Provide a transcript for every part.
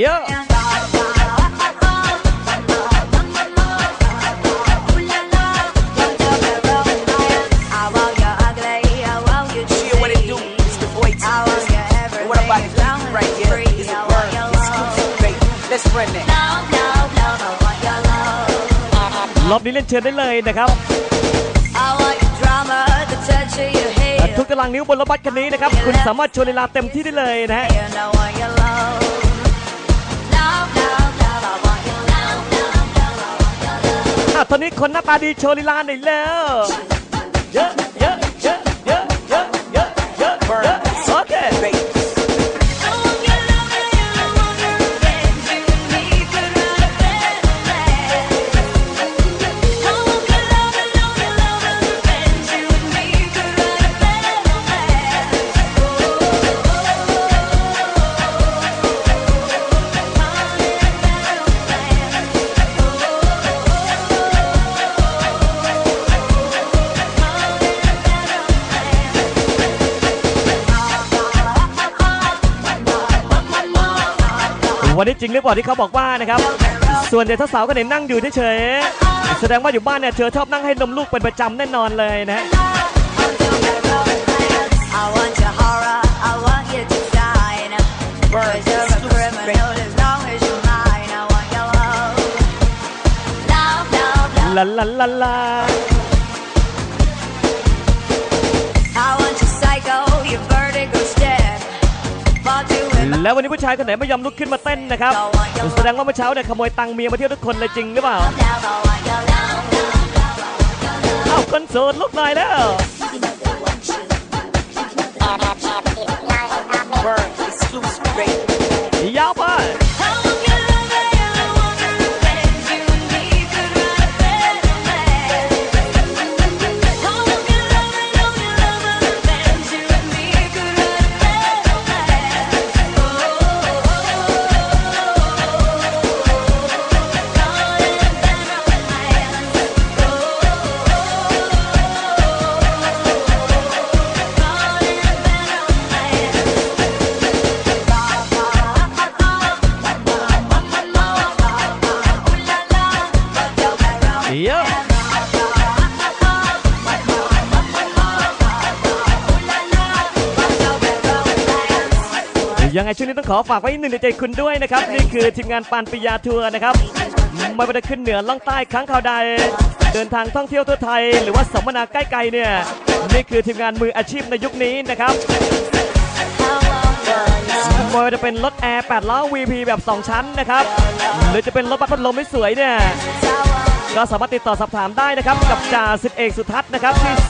เยอะ She what it do? It's the boy Thomas. And what about this right here? It's a word. Exclusive, baby. Let's run that. รอบนี้เล่นเชิญได้เลยนะครับ ทุกตารางนิ้วบนรถบัสคันนี้นะครับ คุณสามารถโชว์ลีลาเต็มที่ได้เลยนะฮะ คนนี้คนหน้าตาดีโชว์ลีลาหน่อยแล้ว เยอะเยอะ วันนี้จริงหรือเปล่าที่เขาบอกว่านะครับ ส่วนใหญ่สาวๆก็เห็นนั่งอยู่เฉยๆแสดงว่าอยู่บ้านเนี่ยเธอชอบนั่งให้นมลูกเป็นประจำแน่นอนเลยนะฮะ I want your horror, I want you to die now. Cause you're a criminal as long as you're mine. I want your love. Love, love, love. ลาลาลาลา แล้ววันนี้ผู้ชายคนไหนไม่ยอมลุกขึ้นมาเต้นนะครับแสดงว่าเมื่อเช้าเนี่ยขโมยตังค์เมียมาเที่ยวทุกคนเลยจริงหรือเปล่า Love, I want your love, love, love. เอ้าคนโสดลุกหน่อยแล้ว Word. Exclusive, baby. ยาวไป ยังไงช่วงนี้ต้องขอฝากไว้หนึ่งในใจคุณด้วยนะครับ นี่คือทีมงานปานปิยาทัวร์นะครับไม่ว่าจะขึ้นเหนือล่องใต้ครั้งข่าวใด เดินทางท่องเที่ยวทั่วไทย หรือว่าสัมมนาใกล้ๆเนี่ยนี่คือทีมงานมืออาชีพในยุคนี้นะครับไม่ว่าจะเป็นรถแอร์8ล้อ VP แบบ 2 ชั้นนะครับ หรือจะเป็นรถบัสพัดลมไม่สวยเนี่ย ก็สามารถติดต่อสอบถามได้นะครับ กับจ่าสิบเอกสุทัศน์นะครับ ที่ 081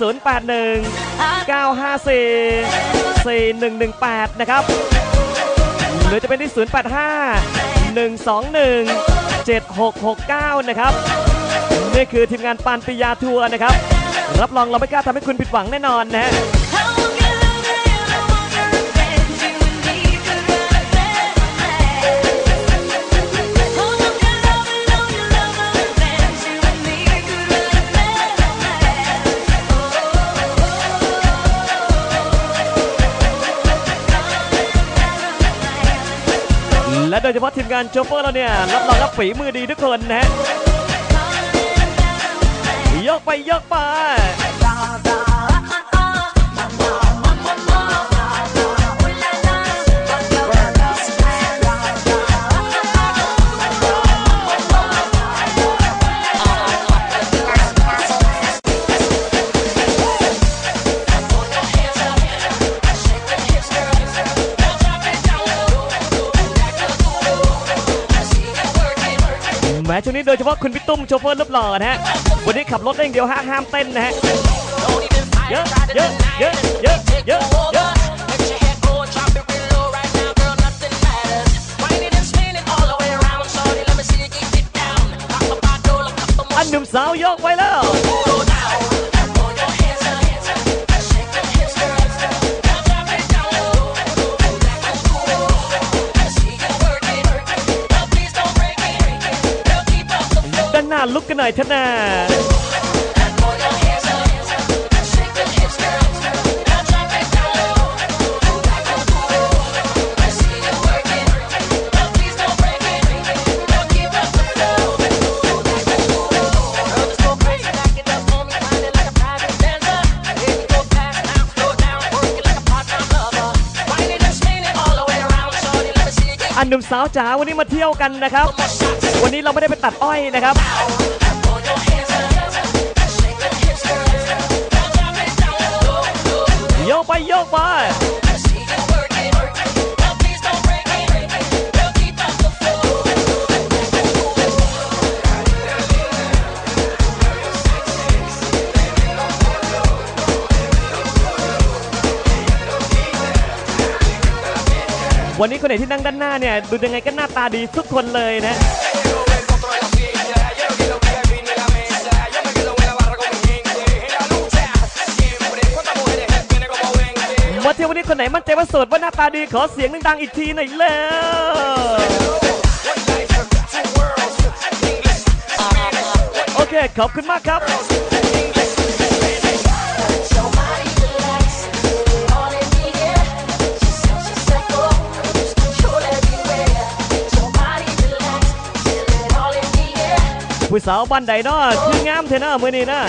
954 4118 นะครับห รือจะเป็นที่ 085 121 7669 นะครับ นี่คือทีมงานปานปิยาทัวร์นะครับ รับรองเราไม่กล้าทำให้คุณผิดหวังแน่นอนนะฮะ และโดยเฉพาะทีมงานโจเฟอร์เราเนี่ยรับรองรับฝีมือดีทุกคนนะฮะยกไปยกไป นี้โดยเฉพาะคุณพี่ตุ้มโชเฟอร์รูปหล่อนะฮะ วันนี้ขับรถได้อย่างเดียวห้ามห้ามเต้นนะฮะ เยอะเยอะเยอะเยอะเยอะเยอะอันหนุ่มสาวยกไปแล้ว ลุกกันหน่อยเถอะนะ อันหนุ่มสาวจ๋าวันนี้มาเที่ยวกันนะครับ วันนี้เราไม่ได้ไปตัดอ้อยนะครับโยกไปโยกไป วันนี้คนไหนที่นั่งด้านหน้าเนี่ยดูยังไงก็หน้าตาดีทุกคนเลยนะมาเที่ยววันนี้คนไหนมั่นใจว่าโสดว่าหน้าตาดีขอเสียงดังๆอีกทีหน่อยเลยโอเค ขอบคุณมากครับ ผู้สาวบ้านใดเนาะคืองามเทน่ามือนี้นะ